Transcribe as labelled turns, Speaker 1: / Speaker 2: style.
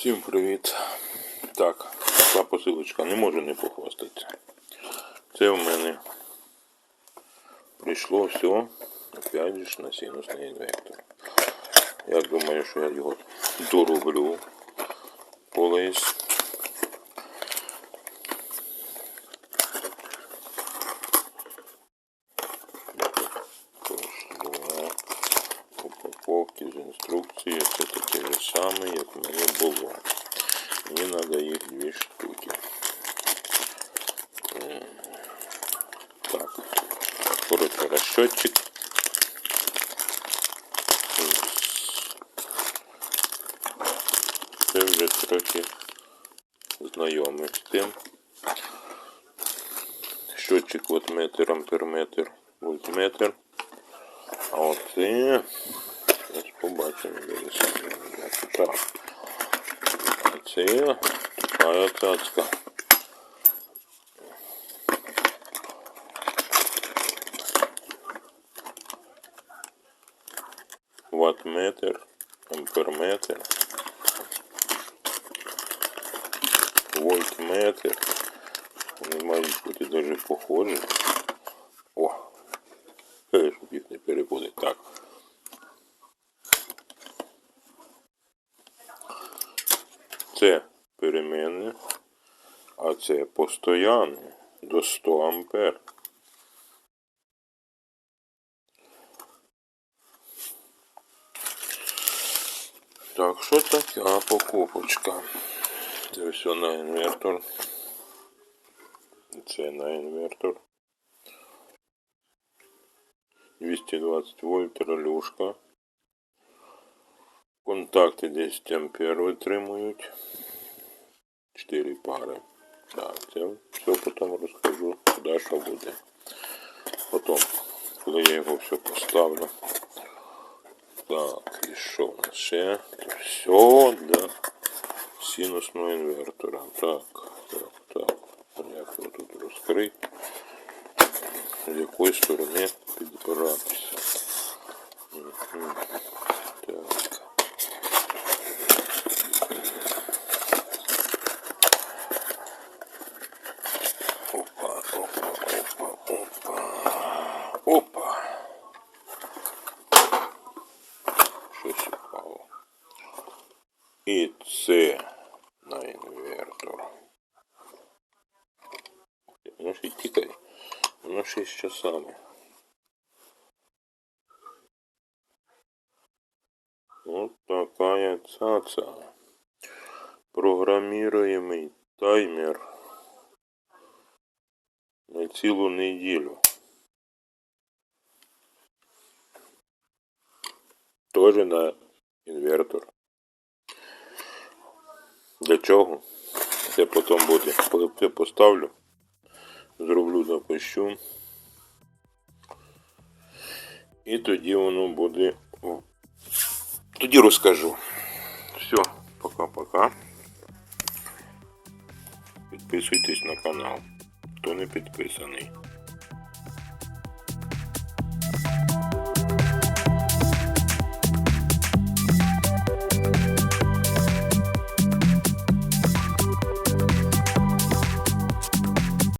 Speaker 1: Всім привіт. Так, та посилочка не можу не похвастатися. Це в мене прийшло все, опять же на синусний інвектор. Я думаю, що я його дороблю колись. З інструкцією, це таке ж саме, як в мене було. Мені треба їх дві штуки. Так. Коротше, розчетчик. Це вже трохи знайомий з тим. Щотчик от метр, амперметр, вольтметр. А оце Ось побачимо, де ви самі бачите. Так. А це така цацка. Ваттметр, амперметр, вольтметр. Вони мають бути дуже похожі. О! Е, Щоб їх не перепутати. Так. Це переменне, а це постоянне до 100 ампер. Так, що така покупочка? Це все на інвертор. Це на інвертор. 220 вольт релюшка. Контакти 10 ампер витримують. 4 пари. Так, це все потім розкажу, куди що буде. Потім, коли я його все поставлю. Так, і що в нас ще? Все для синусного інвертора. Так, так, так. Як його тут розкрити? З якої сторони опа. Опа. Щось упало. І це на інвертор. Воно ще й тікає. Воно ще з часами. Вот такая цаца. Программируемый таймер на цілу неділю. Тоже на інвертор. Для чого? Це потім буде. Коли поставлю, зроблю запущу. І тоді воно буде. Тоді розкажу. Все, пока-пока. Підписуйтесь на канал, хто не підписаний.